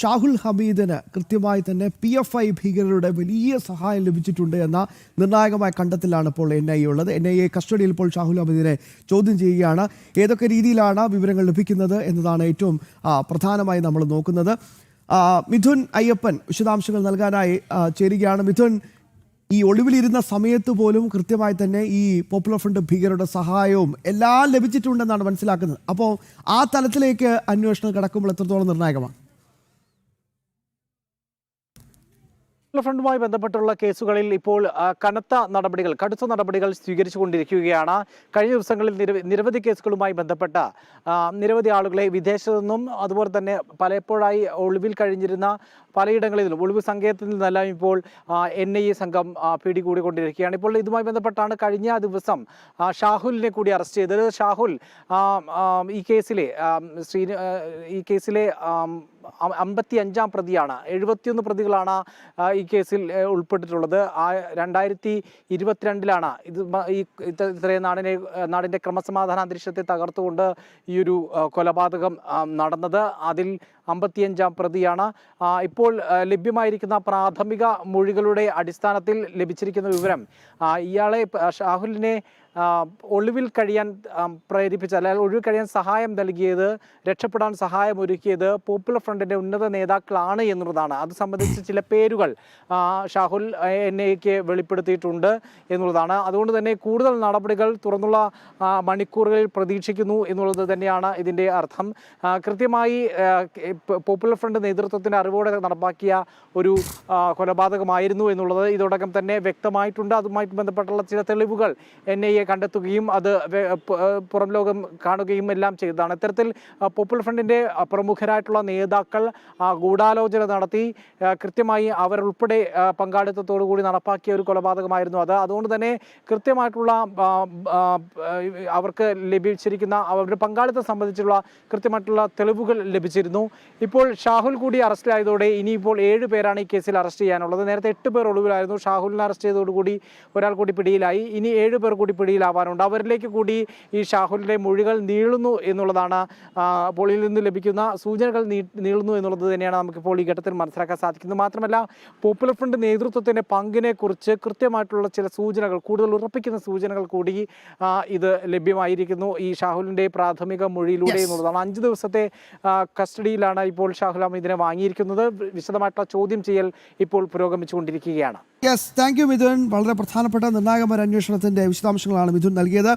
ഷാഹുൽ ഹമീദിന് കൃത്യമായി തന്നെ P F I ഭീകരരുടെ വലിയ സഹായം ലഭിച്ചിട്ടുണ്ട് എന്ന നിർണായകമായ കണ്ടെത്തലാണ് ഇപ്പോൾ എൻ ഐ ഉള്ളത്. എൻ ഐ എ കസ്റ്റഡിയിൽ ഇപ്പോൾ ഷാഹുൽ ഹമീദിനെ ചോദ്യം ചെയ്യുകയാണ്. ഏതൊക്കെ രീതിയിലാണ് വിവരങ്ങൾ ലഭിക്കുന്നത് എന്നതാണ് ഏറ്റവും പ്രധാനമായി നമ്മൾ നോക്കുന്നത്. മിഥുൻ അയ്യപ്പൻ വിശദാംശങ്ങൾ നൽകാനായി ചേരുകയാണ്. മിഥുൻ ഈ ഒളിവിലിരുന്ന സമയത്ത് പോലും കൃത്യമായി തന്നെ ഈ പോപ്പുലർ ഫ്രണ്ട് ഭീകരരുടെ സഹായവും എല്ലാം ലഭിച്ചിട്ടുണ്ടെന്നാണ് മനസ്സിലാക്കുന്നത്. അപ്പോൾ ആ തലത്തിലേക്ക് അന്വേഷണം കിടക്കുമ്പോൾ എത്രത്തോളം നിർണായകമാണ്? ഫ്രണ്ടുമായി ബന്ധപ്പെട്ടുള്ള കേസുകളിൽ ഇപ്പോൾ കനത്ത നടപടികൾ കടുത്ത നടപടികൾ സ്വീകരിച്ചുകൊണ്ടിരിക്കുകയാണ്. കഴിഞ്ഞ ദിവസങ്ങളിൽ നിരവ- നിരവധി കേസുകളുമായി ബന്ധപ്പെട്ട നിരവധി ആളുകളെ വിദേശത്തു നിന്നും അതുപോലെ തന്നെ പലപ്പോഴായി ഒളിവിൽ കഴിഞ്ഞിരുന്ന പലയിടങ്ങളിൽ നിന്നും ഒളിവ് സങ്കേതത്തിൽ നിന്നെല്ലാം ഇപ്പോൾ എൻ ഐ എ സംഘം പിടികൂടിക്കൊണ്ടിരിക്കുകയാണ്. ഇപ്പോൾ ഇതുമായി ബന്ധപ്പെട്ടാണ് കഴിഞ്ഞ ദിവസം ഷാഹുലിനെ കൂടി അറസ്റ്റ് ചെയ്തത്. ഷാഹുൽ ഈ കേസിലെ ശ്രീ ഈ കേസിലെ അമ്പത്തി അഞ്ചാം പ്രതിയാണ്. എഴുപത്തിയൊന്ന് പ്രതികളാണ് ഈ കേസിൽ ഉൾപ്പെട്ടിട്ടുള്ളത്. ആ രണ്ടായിരത്തി ഇരുപത്തിരണ്ടിലാണ് ഇത് ഈ ഇത്രയും നാടിനെ നാടിന്റെ ക്രമസമാധാന അന്തരീക്ഷത്തെ തകർത്തുകൊണ്ട് ഈ ഒരു കൊലപാതകം നടന്നത്. അതിൽ അമ്പത്തിയഞ്ചാം പ്രതിയാണ്. ഇപ്പോൾ ലഭ്യമായിരിക്കുന്ന പ്രാഥമിക മൊഴികളുടെ അടിസ്ഥാനത്തിൽ ലഭിച്ചിരിക്കുന്ന വിവരം ഇയാളെ ഷാഹുലിനെ ഒളിവിൽ കഴിയാൻ പ്രേരിപ്പിച്ച അല്ലെങ്കിൽ ഒഴിവിൽ കഴിയാൻ സഹായം നൽകിയത് രക്ഷപ്പെടാൻ സഹായം ഒരുക്കിയത് പോപ്പുലർ ഫ്രണ്ടിന്റെ ഉന്നത നേതാക്കളാണ് എന്നുള്ളതാണ്. അത് സംബന്ധിച്ച് ചില പേരുകൾ ഷാഹുൽ എൻ ഐക്ക് വെളിപ്പെടുത്തിയിട്ടുണ്ട് എന്നുള്ളതാണ്. അതുകൊണ്ട് തന്നെ കൂടുതൽ നടപടികൾ തുറന്നുള്ള മണിക്കൂറുകളിൽ പ്രതീക്ഷിക്കുന്നു എന്നുള്ളത് തന്നെയാണ് ഇതിന്റെ അർത്ഥം. കൃത്യമായി പോപ്പുലർ ഫ്രണ്ട് നേതൃത്വത്തിന്റെ അറിവോടെ നടപ്പാക്കിയ ഒരു കൊലപാതകമായിരുന്നു എന്നുള്ളത് ഇതോടകം തന്നെ വ്യക്തമായിട്ടുണ്ട്. അതുമായി ബന്ധപ്പെട്ടുള്ള ചില തെളിവുകൾ എൻ ഐ എ കണ്ടെത്തുകയും അത് പുറം ലോകം കാണുകയും എല്ലാം ചെയ്തതാണ്. ഇത്തരത്തിൽ പോപ്പുലർ ഫ്രണ്ടിന്റെ പ്രമുഖരായിട്ടുള്ള നേതാക്കൾ ഗൂഢാലോചന നടത്തി കൃത്യമായി അവരുൾപ്പെടെ പങ്കാളിത്തത്തോടു കൂടി നടപ്പാക്കിയ ഒരു കൊലപാതകമായിരുന്നു അത്. അതുകൊണ്ട് തന്നെ കൃത്യമായിട്ടുള്ള അവർക്ക് ലഭിച്ചിരിക്കുന്ന അവരുടെ പങ്കാളിത്തം സംബന്ധിച്ചുള്ള കൃത്യമായിട്ടുള്ള തെളിവുകൾ ലഭിച്ചിരുന്നു. ഇപ്പോൾ ഷാഹുൽ കൂടി അറസ്റ്റിലായതോടെ ഇനിയിപ്പോൾ ഏഴ് പേരാണ് ഈ കേസിൽ അറസ്റ്റ് ചെയ്യാനുള്ളത്. നേരത്തെ എട്ട് പേർ ഒളിവിലായിരുന്നു. ഷാഹുലിനെ അറസ്റ്റ് ചെയ്തതോടുകൂടി ഒരാൾ കൂടി പിടിയിലായി. ഇനി ഏഴ് പേർ കൂടി പിടിയിലാവാനുണ്ട്. അവരിലേക്ക് കൂടി ഈ ഷാഹുലിന്റെ മൊഴികൾ നീളുന്നു എന്നുള്ളതാണ് പോളിയിൽ നിന്ന് ലഭിക്കുന്ന സൂചനകൾ നീളുന്നു എന്നുള്ളത് തന്നെയാണ് നമുക്കിപ്പോൾ ഈ ഘട്ടത്തിൽ മനസ്സിലാക്കാൻ സാധിക്കുന്നത്. മാത്രമല്ല പോപ്പുലർ ഫ്രണ്ട് നേതൃത്വത്തിന്റെ പങ്കിനെക്കുറിച്ച് കൃത്യമായിട്ടുള്ള ചില സൂചനകൾ കൂടുതൽ ഉറപ്പിക്കുന്ന സൂചനകൾ കൂടി ഇത് ലഭ്യമായിരിക്കുന്നു ഈ ഷാഹുലിന്റെ പ്രാഥമിക മൊഴിയിലൂടെ. എന്നുള്ളതാണ്. അഞ്ച് ദിവസത്തെ ആ, കസ്റ്റഡിയിലാണ് ഇപ്പോൾ ഷാഹുൽ ഇതിനെ വാങ്ങിയിരിക്കുന്നത്. വിശദമായിട്ടുള്ള ചോദ്യം ചെയ്യൽ ഇപ്പോൾ പുരോഗമിച്ചുകൊണ്ടിരിക്കുകയാണ്. Yes thank you Mithun. വളരെ പ്രധാനപ്പെട്ട നിർണായകമായ അന്വേഷണത്തിന്റെ വിശദാംശങ്ങളാണ് മിഥുൻ നൽകിയത്.